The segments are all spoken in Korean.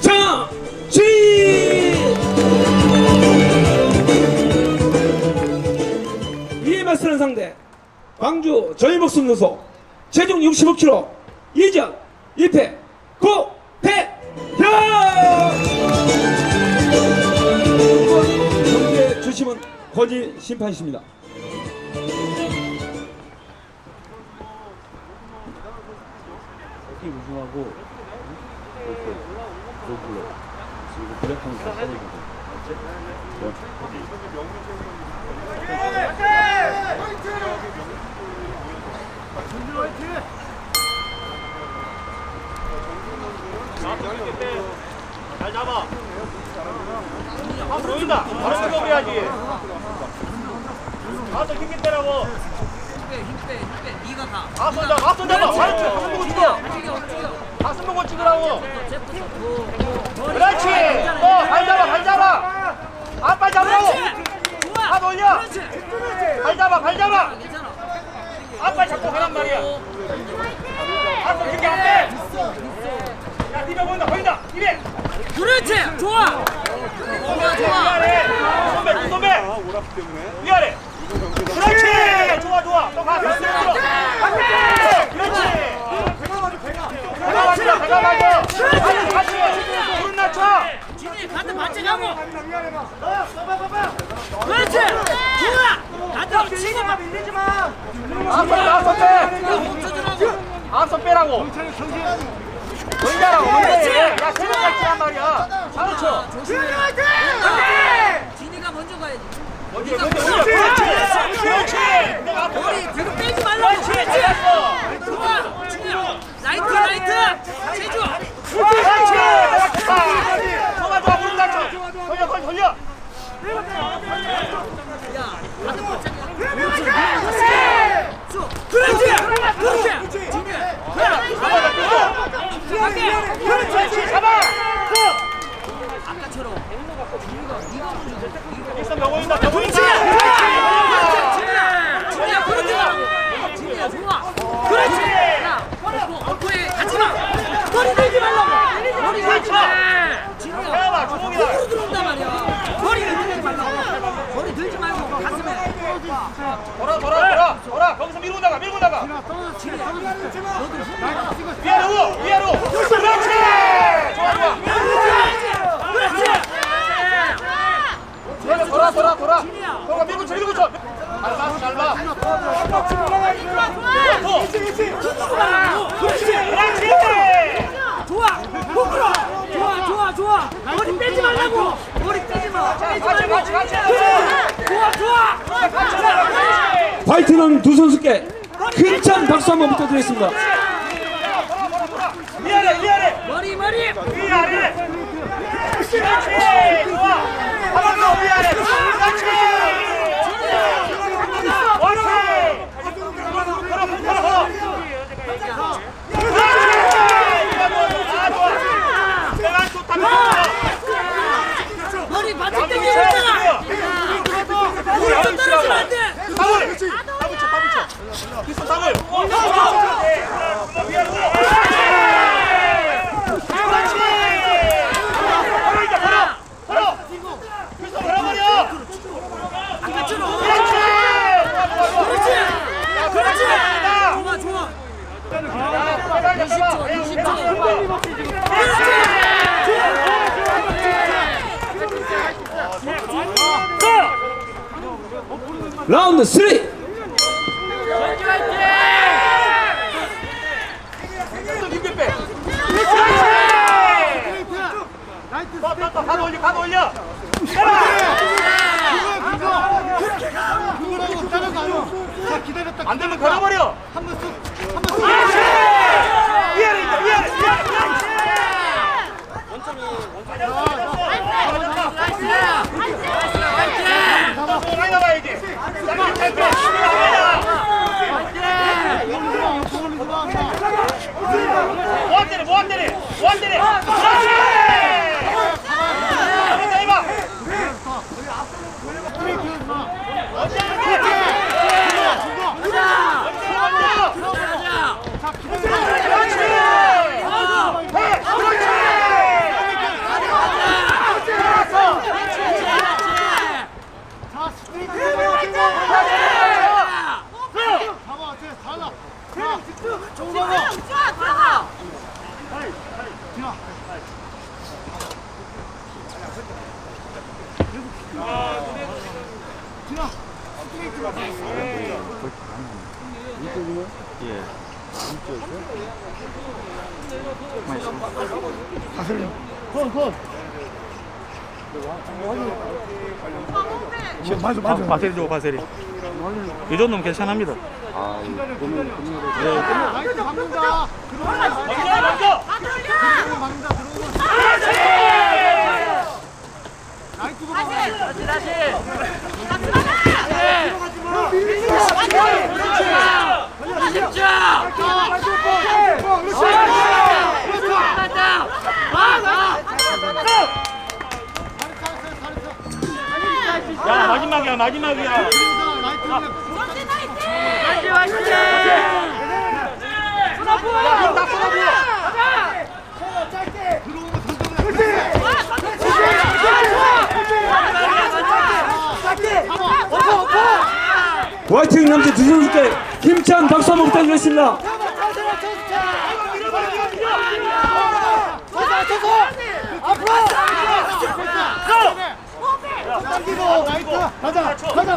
정지! 이에 맞서는 상대 광주 저희목숨 누소 체중 65kg 이전 1패 고태현 이번 경기의 주심은 권희 심판이십니다. 우승하고 이렇게 로블로 다 써내거든 알지? 잘 잡아. 아, 보인다. 바로 공격해야지. 가서 힘기 빼라고. 힘 빼 힘빼 네가 가 가서 잡아. 가서 잡아. 보고 찍어. 움직여 움직여 가슴 보고 찍으라고. 그렇지. 어, 발 잡아. 발 잡아. 앞발 잡으라고. 발 올려. 그렇지 발 잡아. 발 잡아. 앞발 잡고 가란 말이야. 가서 힘기 안 빼. 야, 니가 보인다. 보인다. 이래. 그렇지 좋아 좋아 좋아 위아래. 손배. 두 손배. 위아래. 그렇지. 좋아 좋아. 또 가. 가슴 들어. 그렇지. 배가 배가 맞아. 같이 같이. 무릎 낮춰. 진이 가드 맞춰가고 그렇지 좋아 가드 치고 막 밀리지 마 앞선 앞선 빼. 앞선 빼라고. 돌려라고. 그렇지. 야, 세명 같이 한 말이야. 가르쳐. 조심해 진이가 먼저 가야지 먼저 먼저. 그렇지. 그렇지. 머리 뒤로 빼지 말라고 그렇지 라이트 라이트! 제주 그렇지. 좋아 좋아. 무릎 낮춰. 돌려 돌려 돌려. 야 가드 바짝이야 그렇지 그렇지 진이 그렇지. 잡아. 아까처럼 진이가 네가 먼저 가 일선 명호인다. 명호인다. 진이야 진이야 그렇게 가라고 진이야 좋아 그렇지 야 뭐, 어퍼에 가지 마 머리 들지 말라고 머리 들지 마 진이야 해봐. 주먹이다. 으로 들어온단 말이야 머리 들지 말라고 머리 들지 말고 가슴에 돌아 돌아 돌아 돌아. 거기서 밀고 나가 밀고 나가. 진이야 너도 훅 위아래로 위아래로. 그렇지. 좋아 좋아. 그렇지 돌아 돌아 돌아. 돌아 밀고 쳐 밀고 쳐. 잘 봐. 잘 봐. 그렇지 그렇지. 좋아 호불호 좋아 좋아 좋아 머리 빼지 말라고 머리 빼지 마 같이 같이 같이. 좋아 좋아. 파이트는 두 선수께 큰찬 박수 한번 부탁드리겠습니다. 위아래 위아래. 머리 머리 위아래. 좋아. 한번 더 위아래. 아. 머리 바짝 있잖아 머리 좀 떨어지면 안돼 사물. 다 붙여 다 붙여. 기스 사물. 그렇지. 바로 이제 바로 바로. 기스 바로버려. 아까처럼 그렇지. 좋아 좋아 좋아. 그렇지 야, 그렇지 그렇지. 좋아 좋아 야, 20초 20초 라운드 3 힘들 빼. 그렇지. 더, 더, 더, 간 올려, 간 올려. 안 되면 걸어버려. 가슬려. 건, 건. 맞아 맞아. 바세리 줘 바세리. 이 정도면 괜찮습니다. 아, 집중! 그렇지! 그렇지! 마지막이야 마지막이야 그렇지 나이팅! 나이팅 화이팅! 쏟아부어! 나 쏟아부어! 화이팅 남자 두 선수께 힘찬 박수 한번 부탁드리겠습니다 앞으로! 당기고 나이스 가자 가자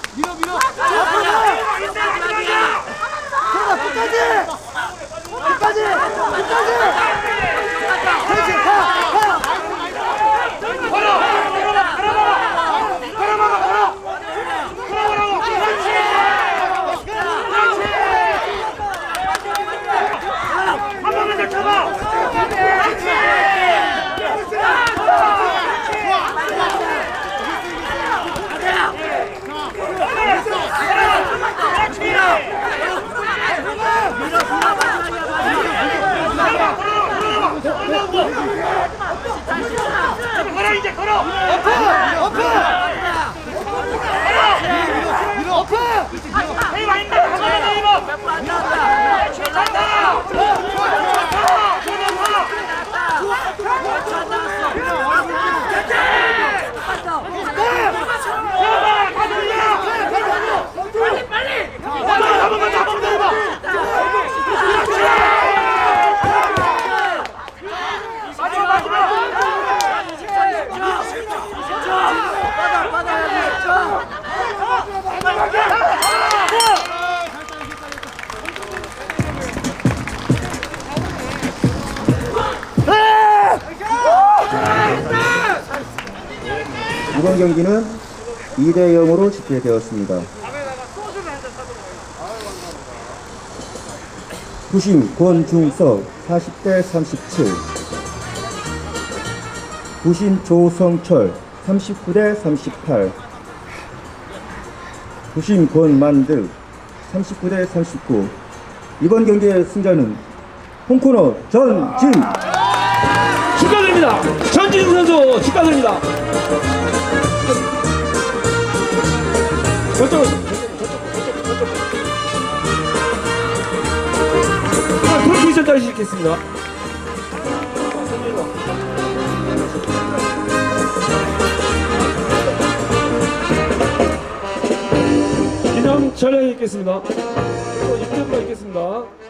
걸어 이제 걸어. 오픈! 오픈! 경기는 2대 0으로 집계되었습니다. 부심 권중석 40대 37 부심 조성철 39대 38 부심 권만득 39대 39 이번 경기의 승자는 홍코너 전진 축하드립니다. 전진우 선수 축하드립니다. 저쪽, 저쪽, 저쪽, 저쪽. 아, 프로포션 따주시겠습니다. 기념 촬영 있겠습니다. 그리고 입장도 있겠습니다.